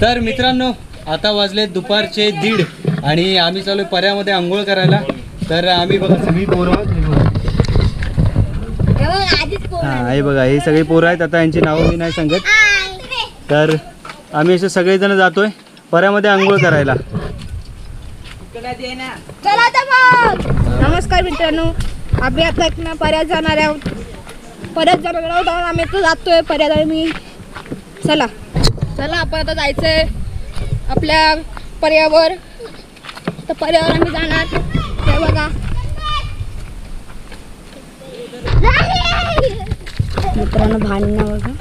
तर मित्रांनो आता वाजले दुपारचे दीड आणि आम्ही चालू पर्यामध्ये आंघोळ करायला. तर आम्ही बघा सगळी पोरं आहोत. हे बघा. हा हे बघा ही सगळी पोरं आहेत. आता यांची नावं मी नाही सांगत. तर आम्ही असे सगळेजण जातोय पर्यामध्ये आंघोळ करायला. चला मग. नमस्कार मित्रांनो. आम्ही आता एक ना पर्यात जाणार आहोत. पर्यात जाणार आहोत आम्ही आता जातोय. पर्यात मी चला. चला आपण आता जायचंय आपल्या पर्यावर. तर पर्यावर आम्ही जाणार. ते बघा. मित्रांनो भांडणं बघा.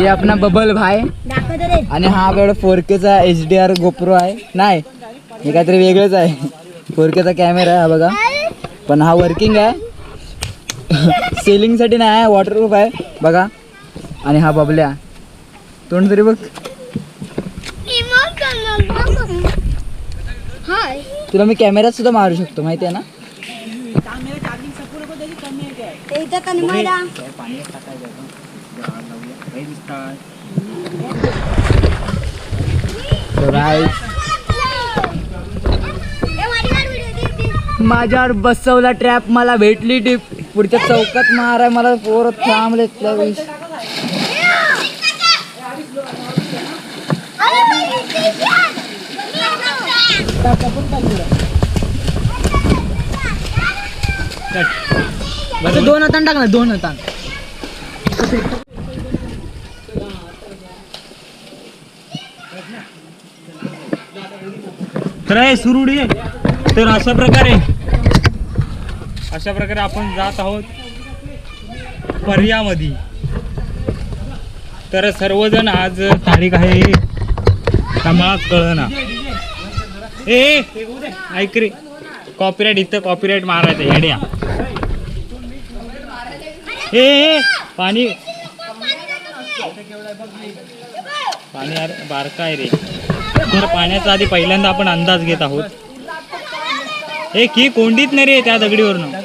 ये अपना बबल रे. आणि हा आपल्याकडे फोर केचा एच डी आर गोप्रो आहे. नाही हे काहीतरी वेगळंच आहे. फोर केचा कॅमेरा आहे हा बघा. पण हा वर्किंग आहे. सेलिंगसाठी नाही आहे वॉटरप्रूफ आहे. बघा. आणि हा बबल्या. तोंड तरी बघ. हाय. तुला मी कॅमेऱ्यात सुद्धा मारू शकतो माहिती आहे ना? माझ्यावर बसवला ट्रॅप मला भेटली टीप पुढच्या चौकात माराय मला पोर थांबले त्यावेळेस दोन हातान टाक ना दोन हातान. तर आहे सुरुडी तर अशा प्रकारे अशा प्रकारे आपण जात आहोत पर्यामध्ये तर सर्वजण आज तारीख आहे का मला कळना. ए ऐक रे. कॉपीराईट इथं कॉपीराईट मारायचं हेड्या ए पाणी. पाणी बारका आहे रे. तर पाण्याचा आधी पहिल्यांदा आपण अंदाज घेत आहोत. हे की कोंडीत नाही रे त्या दगडीवरनं.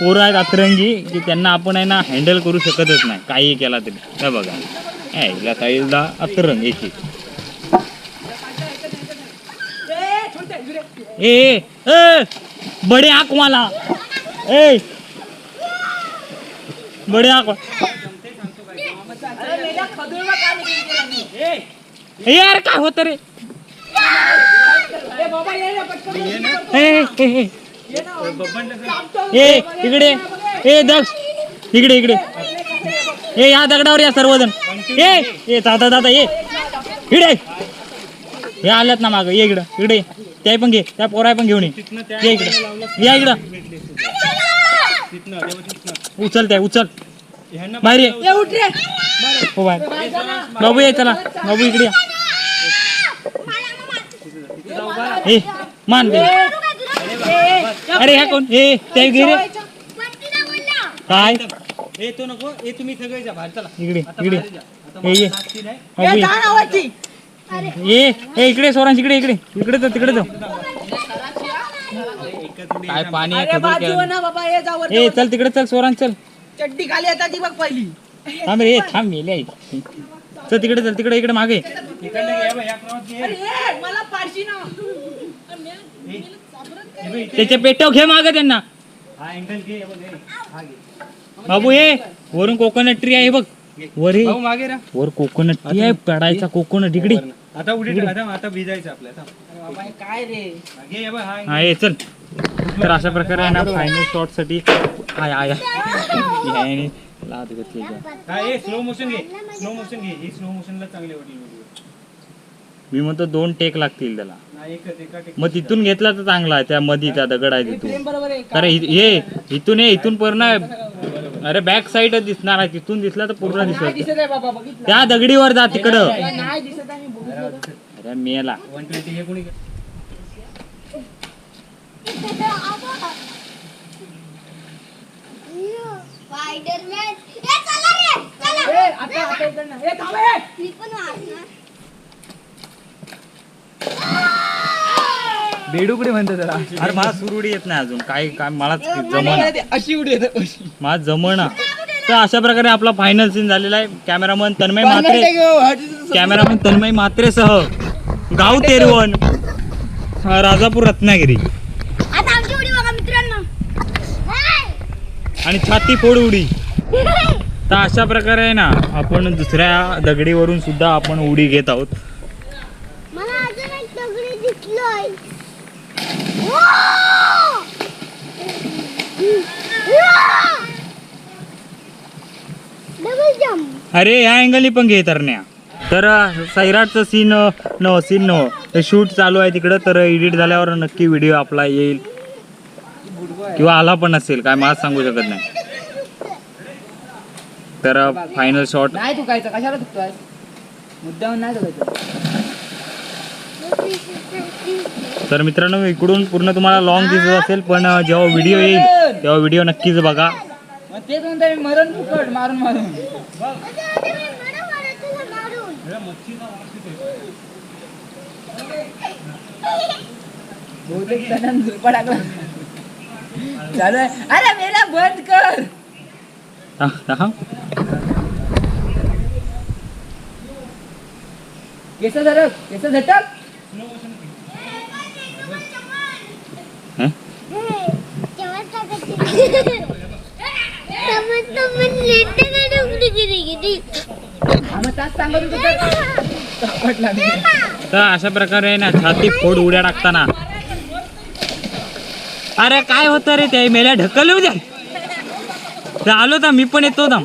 पोरं आहेत अतरंगी की त्यांना आपण आहे ना हँडल करू शकतच नाही. काही केला तरी. हे बघा. हे हिला साईडला अतरंग याची ए बडे आक मला. ए बडे आक यार काय होत रे? ए, ए, इकडे. ए दक्ष. इकडे इकडे. ए या दगडावर या सर्वजण. ए ए दादा दादा ये इकडे. हे आल्यात ना माग. ये इकडं. इकडे. त्या पण घे. त्या पोराय पण घेऊन ये. ये इकडे. या इकडं. उचल त्या उचल. बाहेर ये. हो बाहेर. बाबू ये चला. बाबू इकडे या. ए मान दे अरे ह्या कोण? ए त्या घे रे काय? ए तो नको ए तुम्ही सगळे जा बाहेर चला. इकडे इकडे. ये. बाबू ये. ये ए इकडे सोरांश इकडे इकडे. इकडे जाऊ तिकडे जाऊ काय पाणी आहे खबर केलं. ए चल तिकडे चल सोरांश चल. चड्डी खाली आता ती बघ पहिली. थांब रे थांब मेले चल तिकडे चल तिकडे इकडे मागे. अरे ये, मला पाडशी ना. त्याच्या पेट्याव घे माग त्यांना. बाबू ये वरून कोकोनट ट्री आहे बघ. वर ये. मागे रा वर कोकोनट ट्री आहे पडायचा कोकोनट इकडे. आता उडी आता आता भिजायचं आपल्याला बाबा हे काय रे? घे हे बघ, हा हा ये चल. तर अशा प्रकारे आहे ना फायनल शॉटसाठी आय आय. लाद घेतली. हा स्लो मोशन घे. स्लो मोशन घे. ही स्लो मोशनला चांगले वाटेल. मी म्हणतो दोन टेक लागतील त्याला. हा मग तिथून घेतला तर चांगला आहे त्या मध्ये त्या दगड आहे तिथून कारण इ- हे इथून ये इथून पर ना अरे बॅक साईडच दिसणार आहे तिथून दिसला तर पूर्ण दिसत. त्या दगडीवर जा तिकडं. नाही दिसत आहे मी बघितलं. अरे मेला. हे स्पायडरमॅन ए चला रे चला ए, आता आता इकडनं. ए, थांब ए. मी पण मारणार बेडुकडी म्हणते त्याला. अरे मला सुरुडी येत नाही अजून. काय काय मलाच मला जमना. अशी उडी येते अशी. मला जमना. तर अशा प्रकारे आपला फायनल सीन झालेला आहे. कॅमेरामन तन्मय म्हात्रे हळदीचं कॅमेरामॅन तन्मय म्हात्रेसह गाव तेरवण हा, राजापूर रत्नागिरी. आता आमची उडी बघा मित्रांनो. आणि छाती फोड उडी. तर अशा प्रकारे आहे ना आपण दुसऱ्या दगडीवरून सुद्धा आपण उडी घेत आहोत. मला अजून एक दगडी दिसलोय. डबल जम्प अरे ह्या अँगलनी पण घे तरण्या. तर सैराटचं सीन न सीन न शूट चालू आहे तिकडं तर एडिट झाल्यावर नक्की व्हिडिओ आपला येईल. किंवा आला पण नसेल काय मला सांगू शकत नाही. तर फायनल शॉट नाही चुकायचं कशाला चुकतोय मुद्दाम नाही तर मित्रांनो इकडून पूर्ण तुम्हाला लॉंग दिसत असेल पण जेव्हा व्हिडिओ येईल तेव्हा व्हिडिओ नक्कीच बघा. मी मरण फुकट मारून मारून. बहुतेक जणांना झुरपा टाकला चालू आहे अरे मेला बंद कर. केस धरक केस झटक. तर अशा प्रकारे ना छाती फोड उड्या टाकताना. अरे काय होतं रे ते मेल्या ढकलले उद्या तर आलो तर मी पण येतो ना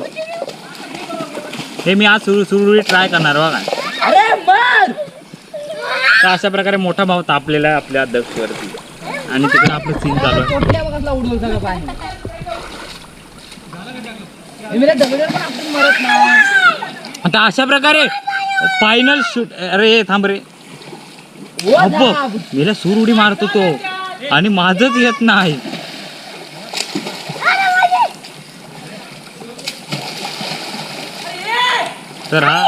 हे मी आज सुरू सुरू ट्राय करणार बघा. तर अशा प्रकारे मोठा भाव तापलेला आहे आपल्या अध्यक्षवरती आणि तिकडे आपलं सीन चालू आहे. कुठल्या सगळं पाणी. आता अशा प्रकारे फायनल शूट अरे थांब रे. मेला सूर उडी मारतो तो. आणि माझंच येत नाही. तर हा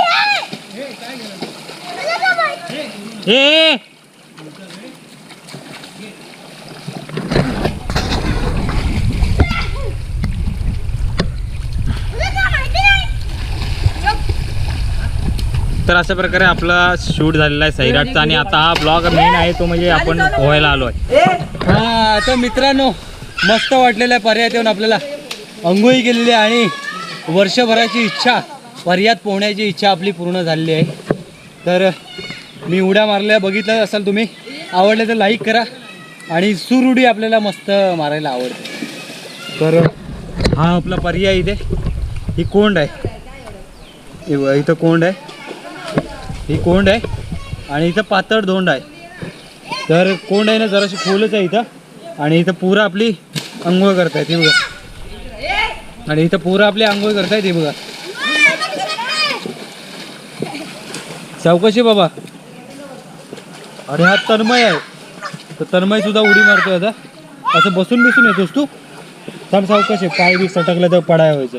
ए तर अशा प्रकारे आपला शूट झालेला आहे सैराटचा आणि आता हा ब्लॉग मेन आहे तो म्हणजे आपण पोहायला आलो आहे हा तर मित्रांनो मस्त वाटलेल्या पर्यायात येऊन आपल्याला अंघोळी केलेली आहे आणि वर्षभराची इच्छा पर्यात पोहण्याची इच्छा आपली पूर्ण झालेली आहे. तर मी उड्या मारल्या बघितलं असाल तुम्ही. आवडले तर लाईक करा. आणि सुरुडी आपल्याला मस्त मारायला आवडते. तर हा आपला पर्याय इथे. ही कोंड आहे. इथं कोंड आहे. ही कोंड आहे. आणि इथं पातळ धोंड आहे. तर कोंड आहे ना जराशी खोलच आहे इथं. आणि इथं पुरं आपली आंघोळ करतायत हे बघा. आणि इथं पुरं आपली आंघोळ करतायत हे बघा. चौकशी बाबा. आणि हा तन्मय आहे. तर तन्मय सुद्धा उडी मारतोय आता. असं बसून बसून येतोस तू? थांब आहे पाय बी सटकलं तर पडाय व्हायचं.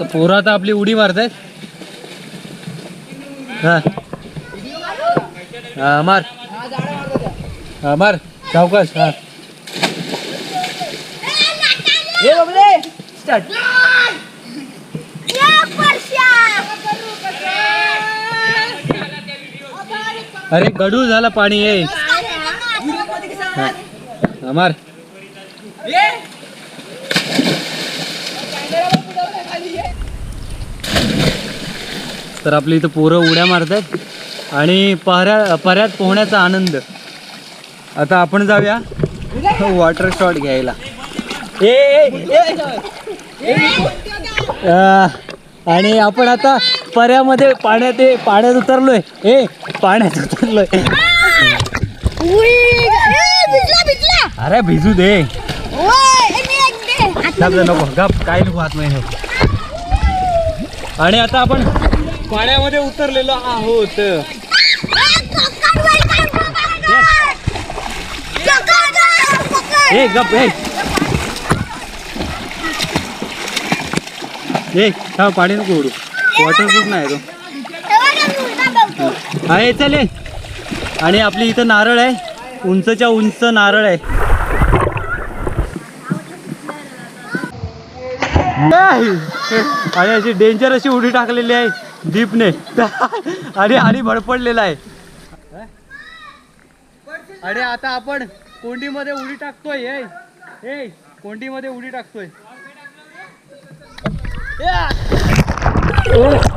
तर पोरं आता आपली उडी मारतायत. हा. हा मार. हा मार. सावकाश हा. बाबले! स्टार्ट. अरे गडूळ झाला पाणी ये. हा मार. तर आपली इथं पोरं उड्या मारतात आणि पहऱ्या पर्यात पोहण्याचा आनंद. आता आपण जाऊया वॉटर शॉट घ्यायला. ए, आणि आपण आता पर्यामध्ये पाण्यात ए, पाण्यात उतरलोय. ए पाण्यात उतरलोय. अरे भिजू दे. गप नको गप. काय नको आतमध्ये आणि आता आपण पाण्यामध्ये उतरलेलो आहोत. ए गप ए. ए हा पाणी नको उडू वॉटरप्रूफ नाही तो. आहे चले आणि आपली इथं नारळ आहे. उंचच्या उंच नारळ आहे. आणि अशी डेंजर अशी उडी टाकलेली आहे दीपने. आणि आणि भडपडलेला आहे. अरे आता आपण कोंडीमध्ये उडी टाकतोय ए ए कोंडीमध्ये उडी टाकतोय. या!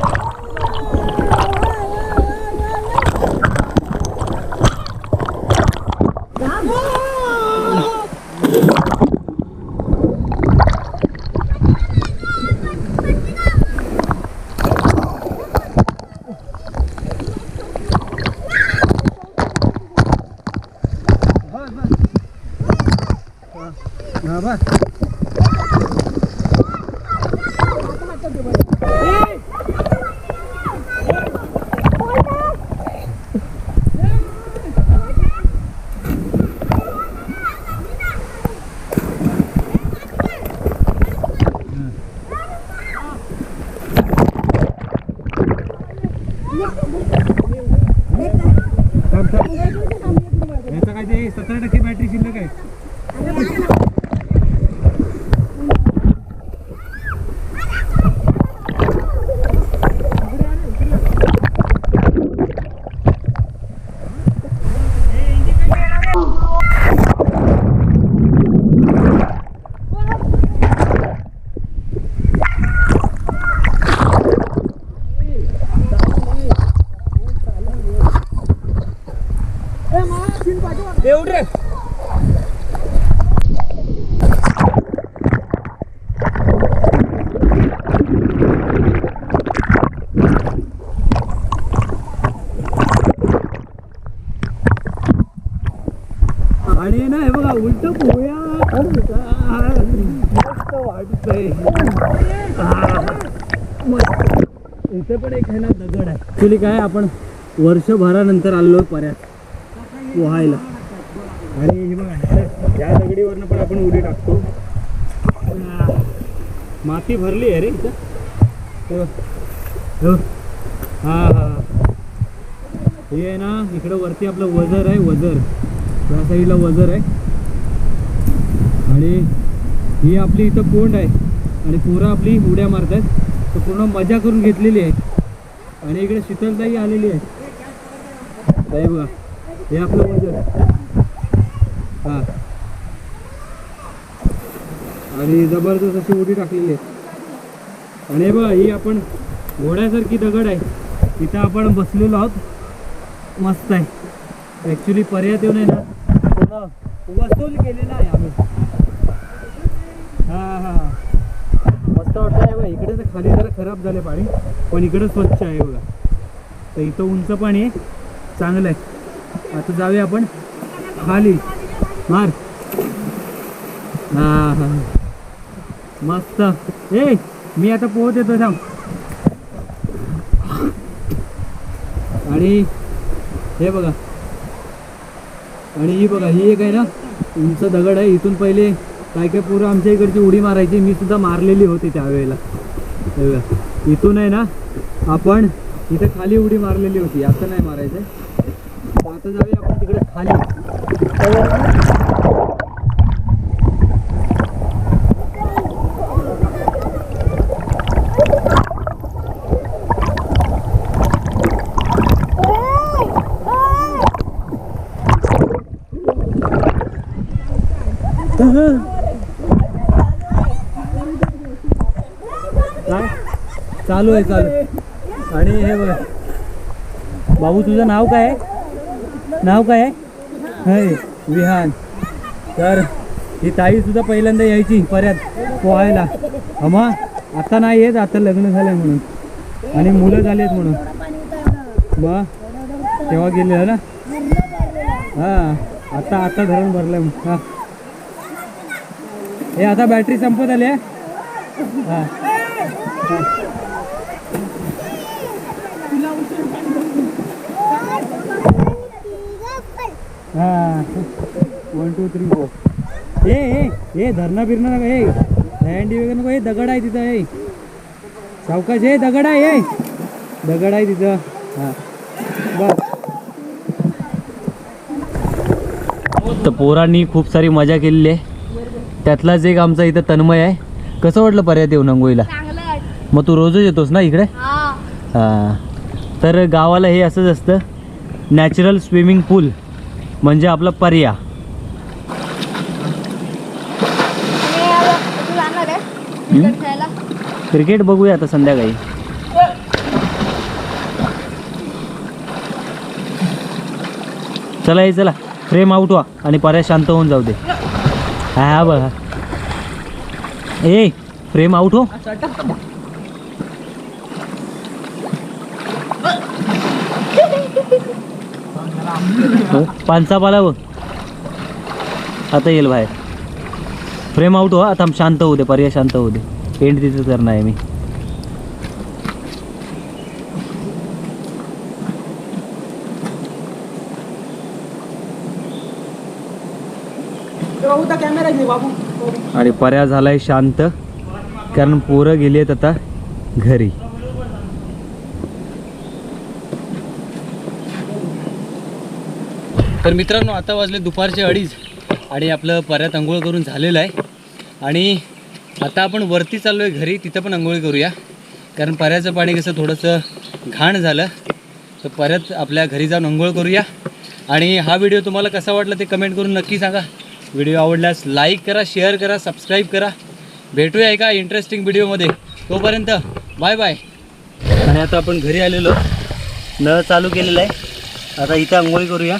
इथे पण एक आहे ना दगड आहे. ऍक्च्युली काय आपण वर्षभरानंतर आलो पर्यात. पोहायला. आणि हे बघा या दगडीवरनं पण आपण उडी टाकतो. माती भरली आहे रे इथं. हा हा हे. आहे ना इकडं वरती आपलं वजर आहे वजर. त्या साईडला वजर आहे. आणि ही आपली इथं कोंड आहे. आणि पोरं आपली उड्या मारतात तर पूर्ण मजा करून घेतलेली आहे. आणि इकडे शीतलताई आलेली आहे. ताई बघा हे आपलं मजा हा. आणि जबरदस्त अशी उडी टाकलेली आहे. आणि हे बघा ही आपण घोड्यासारखी दगड आहे. इथं आपण बसलेलो आहोत. मस्त आहे. ॲक्च्युली पर्याय येऊन आहे ना. वसूल केलेला आहे आम्ही. हा हा. आहे बघा इकडे तर खाली जरा खराब झालं पाणी पण इकडे स्वच्छ आहे बघा. तर इथं उंच पाणी आहे चांगलं आहे. आता जाऊया आपण खाली. मार. हा हा. मस्त. ए मी आता पोहत येतो थांब. आणि हे बघा. आणि ही बघा ही एक आहे ना उंच दगड आहे. इथून पहिले काय काय पोरं आमच्या इकडची उडी मारायची मी सुद्धा मारलेली होती त्यावेळेला. इथून आहे ना आपण इथे खाली उडी मारलेली होती आता नाही मारायचं आता जाऊया आपण तिकडे खाली. काय चालू आहे चालू. आणि हे बघ. बाबू तुझं नाव काय आहे? नाव काय आहे? विहान. तर ही ताई सुद्धा पहिल्यांदा यायची परत पोहायला. हमा आता नाही येत आता लग्न झालंय म्हणून. आणि मुलं झालेत म्हणून. बा तेव्हा गेले ना? हां आता आता धरण भरलंय हा. हे आता बॅटरी संपत आली आहे हा. हा. One two three four A A A धरणं बिरणं नका ए दहंडी वगैरे नको ए दगड आहे तिथं ए. सावकाश ए दगड आहे ए. दगड आहे तिथं. हा. बस. तर पोरांनी खूप सारी मजा केलेली आहे. त्यातलाच एक आमचा इथं तन्मय आहे. कसं वाटलं पर्याय येऊन चांगलं मग तू रोजच येतोस ना इकडे? हा. हां. तर गावाला हे असंच असतं. नॅचरल स्विमिंग पूल म्हणजे आपला पर्या क्रिकेट बघूया आता संध्याकाळी. चला ये चला. फ्रेम आउट व्हा आणि पर्या शांत होऊन जाऊ दे. हा बघा ए फ्रेम आउट हो हो, पानसा पाला बघ. आता येईल बाहेर. फ्रेम आउट हो आता शांत होऊ दे पर्याय शांत होऊ दे. एंड तिथं करणार आहे मी. आणि पर्या झालाय शांत. कारण पोरं गेली आहेत आता घरी. तर मित्रांनो आता वाजले दुपारचे अडीच आणि आपलं पर्यात आंघोळ करून झालेलं आहे. आणि आता आपण वरती चाललो आहे घरी तिथं पण आंघोळ करूया. कारण पर्याचं पाणी कसं थोडंसं घाण झालं तर परत आपल्या घरी जाऊन आंघोळ करूया. आणि हा व्हिडिओ तुम्हाला कसा वाटला ते कमेंट करून नक्की सांगा. व्हिडिओ आवडल्यास लाईक करा शेअर करा सबस्क्राईब करा. भेटूया एका इंटरेस्टिंग व्हिडिओमध्ये तोपर्यंत बाय बाय. आणि आता आपण घरी आलेलो. नळ चालू केलेलं आहे. आता इथं आंघोळी करूया.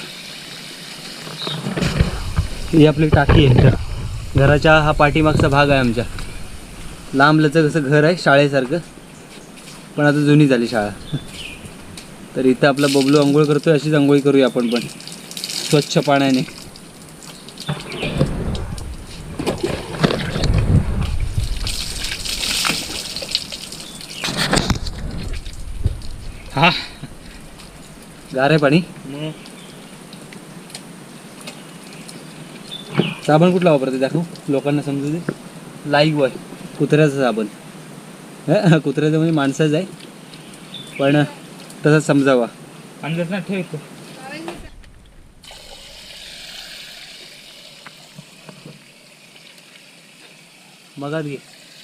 ही आपली टाकी आहे इथं. घराच्या हा पाठीमागचा भाग आहे आमच्या. लांबलचं कसं घर आहे शाळेसारखं. पण आता जुनी झाली शाळा. तर इथं आपला बबलू आंघोळ करतोय अशीच आंघोळी करूया आपण पण. स्वच्छ पाण्याने. हा. गार आहे पाणी? साबण कुठला वापरते दाखव? लोकांना समजू दे. लाईक बॉय कुत्र्याचं साबण. हं, कुत्र्याचं म्हणजे माणसाचं आहे. पण तसंच समजावा. अंदाज ना ठेव मगात घे.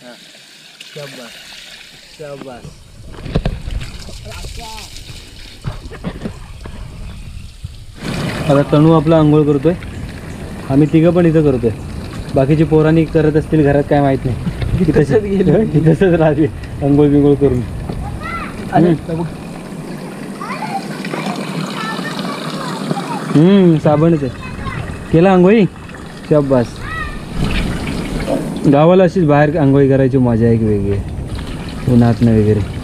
हां. आता तणू आपला आंघोळ करतोय. आम्ही तिघं पण इथं करतोय. बाकीची पोरांनी करत असतील घरात काय माहीत नाही. तसंच गेलो. तसंच राहते. आंघोळ बिंघोळ करून. हम्म. साबणच आहे. केला आंघोळी? शाबास. गावाला अशीच बाहेर आंघोळी करायची मजा एक वेगळी. उन्हातनं वगैरे.